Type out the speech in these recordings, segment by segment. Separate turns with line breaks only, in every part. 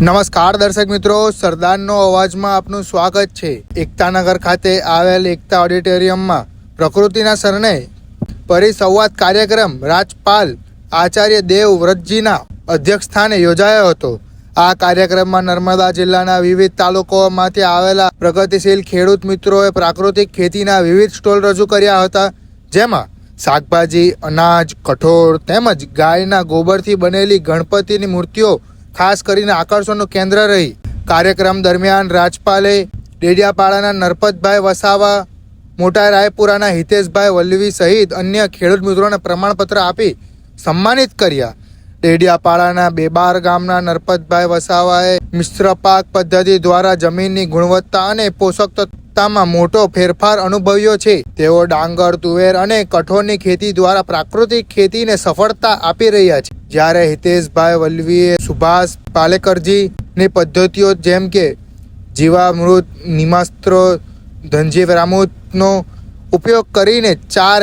નમસ્કાર દર્શક મિત્રો, સરદારનો અવાજમાં આપનું સ્વાગત છે. એકતાનગર ખાતે આવેલ એકતા ઓડિટોરિયમમાં પ્રકૃતિના શરણે પરિસંવાદ કાર્યક્રમ રાજપાલ આચાર્ય દેવ વ્રતજીના અધ્યક્ષસ્થાને યોજાયો હતો. આ કાર્યક્રમમાં નર્મદા જિલ્લાના વિવિધ તાલુકાઓમાંથી આવેલા પ્રગતિશીલ ખેડૂત મિત્રોએ પ્રાકૃતિક ખેતીના વિવિધ સ્ટોલ રજૂ કર્યા હતા, જેમાં શાકભાજી, અનાજ, કઠોળ તેમજ ગાયના ગોબરથી બનેલી ગણપતિની મૂર્તિઓ ખાસ કરીને આકર્ષણનું કેન્દ્ર રહી. કાર્યક્રમ દરમિયાન રાજપાલે ડેડિયાપાડાના નરપતભાઈ વસાવા, મોટા રાયપુરાના હિતેશભાઈ વલ્લવી સહિત અન્ય ખેડૂત મિત્રોને પ્રમાણપત્ર આપી સન્માનિત કર્યા. ડેડિયાપાડાના બેબાર ગામના નરપતભાઈ વસાવાએ મિશ્ર પાક પદ્ધતિ દ્વારા જમીનની ગુણવત્તા અને પોષક તત્વમાં મોટો ફેરફાર અનુભવ્યો છે. તેઓ ડાંગર, તુવેર અને કઠોળની ખેતી દ્વારા પ્રાકૃતિક ખેતીને સફળતા આપી રહ્યા છે. જ્યારે હિતેશભાઈ વલ્લવીએ સુભાષ પાલેકરજીની પદ્ધતિઓ જેમ કે જીવામૃત, નિમાસ્ત્રો, ધનજીવરામૃતનો ઉપયોગ કરીને ચાર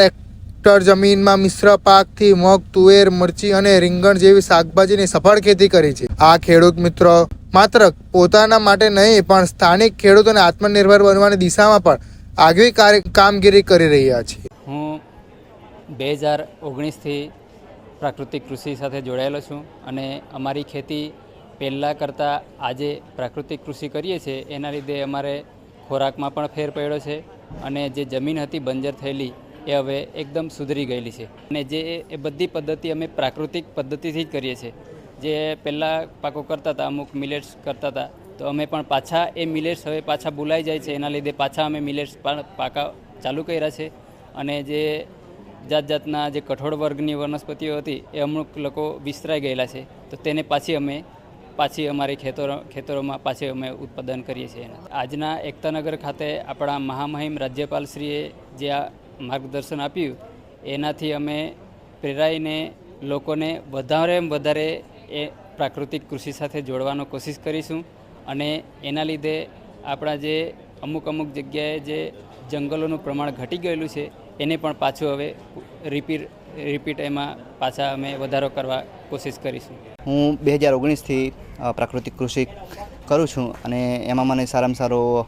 હેક્ટર જમીનમાં મિશ્ર પાકથી મગ, તુવેર, મરચી અને રીંગણ જેવી શાકભાજીની સફળ ખેતી કરી છે. આ ખેડૂત મિત્રો માત્ર પોતાના માટે નહીં, પણ સ્થાનિક ખેડૂતોને આત્મનિર્ભર બનવાની દિશામાં પણ આગવી કામગીરી કરી રહ્યા છે.
હું બે હજાર ઓગણીસથી પ્રાકૃતિક કૃષિ સાથે જોડાયેલો છું અને અમારી ખેતી પહેલાં કરતાં આજે પ્રાકૃતિક કૃષિ કરીએ છીએ, એના લીધે અમારે ખોરાકમાં પણ ફેર પડ્યો છે અને જે જમીન હતી બંજર થયેલી એ હવે એકદમ સુધરી ગયેલી છે. અને જે એ બધી પદ્ધતિ અમે પ્રાકૃતિક પદ્ધતિથી જ કરીએ છીએ. જે પહેલાં પાકો કરતા હતા, અમુક મિલેટ્સ કરતા હતા, તો અમે પણ પાછા એ મિલેટ્સ હવે પાછા બોલાઈ જાય છે. એના લીધે પાછા અમે મિલેટ્સ પાકા ચાલુ કર્યા છે. અને જે જાત જાતના જે કઠોળ વર્ગની વનસ્પતિઓ હતી, એ અમુક લોકો વિસ્તરાઈ ગયેલા છે. તો તેને પાછી અમે, પાછી અમારી ખેતરો, ખેતરોમાં પાછી અમે ઉત્પાદન કરીએ છીએ. આજના એકતાનગર ખાતે આપણા મહામહિમ રાજ્યપાલશ્રીએ જે આ માર્ગદર્શન આપ્યું, એનાથી અમે પ્રેરાઈને લોકોને વધારે વધારે એ પ્રાકૃતિક કૃષિ સાથે જોડવાનો કોશિશ કરીશું અને એના લીધે આપણા જે અમુક અમુક જગ્યાએ જે જંગલોનું પ્રમાણ ઘટી ગયેલું છે, એને પણ પાછું હવે રિપીટ રિપીટ એમાં પાછા અમે વધારો કરવા કોશિશ કરીશું.
હું બે હજાર ઓગણીસથી પ્રાકૃતિક કૃષિ કરું છું અને એમાં મને સારામાં સારો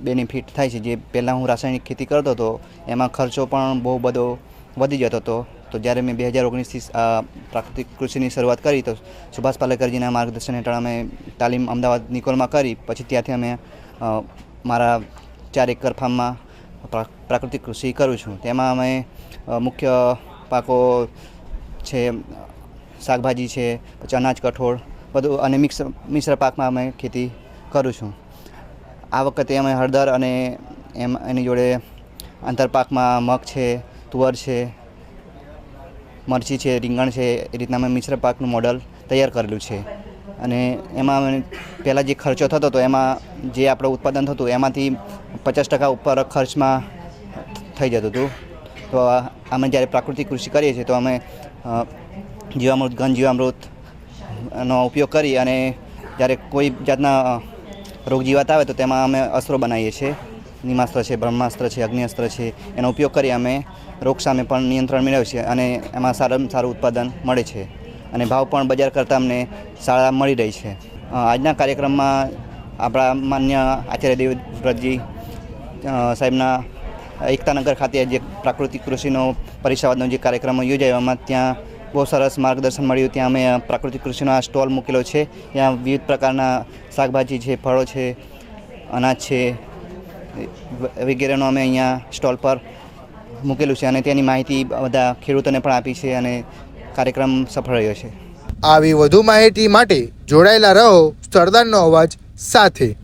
બેનિફિટ થાય છે. જે પહેલાં હું રાસાયણિક ખેતી કરતો હતો, એમાં ખર્ચો પણ બહુ બધો વધી જતો હતો. તો જ્યારે મેં બે હજાર ઓગણીસથી પ્રાકૃતિક કૃષિની શરૂઆત કરી, તો સુભાષ પાલેકરજીના માર્ગદર્શન હેઠળ અમે તાલીમ અમદાવાદ નિકોલમાં કરી. પછી ત્યાંથી અમે મારા ચાર એકર ફાર્મમાં પ્રા- પ્રાકૃતિક કૃષિ કરું છું. તેમાં અમે મુખ્ય પાકો છે, શાકભાજી છે, પછી અનાજ કઠોળ બધું અને મિક્સ મિશ્ર પાકમાં અમે ખેતી કરું છું. આ વખતે અમે હળદર અને એમ એની જોડે આંતરપાકમાં મગ છે, તુવર છે, મરચી છે, રીંગણ છે, એ રીતના અમે મિશ્ર પાકનું મોડલ તૈયાર કરેલું છે. અને એમાં અમે પહેલાં જે ખર્ચો થતો હતો, એમાં જે આપણું ઉત્પાદન થતું, એમાંથી પચાસ ટકા ઉપર ખર્ચમાં થઈ જતું હતું. તો અમે જ્યારે પ્રાકૃતિક કૃષિ કરીએ છીએ, તો અમે જીવામૃત, ઘન જીવામૃત નો ઉપયોગ કરી અને જ્યારે કોઈ જાતના રોગ જીવાત આવે તો તેમાં અમે અસ્ત્રો બનાવીએ છીએ. નિમાસ્ત્ર છે, બ્રહ્માસ્ત્ર છે, અગ્નિઅસ્ત્ર છે, એનો ઉપયોગ કરી અમે રોગ સામે પણ નિયંત્રણ મેળવીએ છીએ અને એમાં સારામાં સારું ઉત્પાદન મળે છે અને ભાવ પણ બજાર કરતાં અમને સારા મળી રહી છે. આજના કાર્યક્રમમાં આપણા માન્ય આચાર્ય દેવવ્રતજી સાહેબના એકતાનગર ખાતે જે પ્રાકૃતિક કૃષિનો પરિસંવાદનો જે કાર્યક્રમ યોજાયો, એમાં ત્યાં બહુ સરસ માર્ગદર્શન મળ્યું. ત્યાં અમે પ્રાકૃતિક કૃષિનો આ સ્ટોલ મૂકેલો છે. ત્યાં વિવિધ પ્રકારના શાકભાજી છે, ફળો છે, અનાજ છે વગેરેનો અમે અહીંયા સ્ટોલ પર મૂકેલું છે અને તેની માહિતી બધા ખેડૂતોને પણ આપી છે અને કાર્યક્રમ સફળ રહ્યો છે.
આવી વધુ માહિતી માટે જોડાયેલા રહો સરદારનો અવાજ સાથે.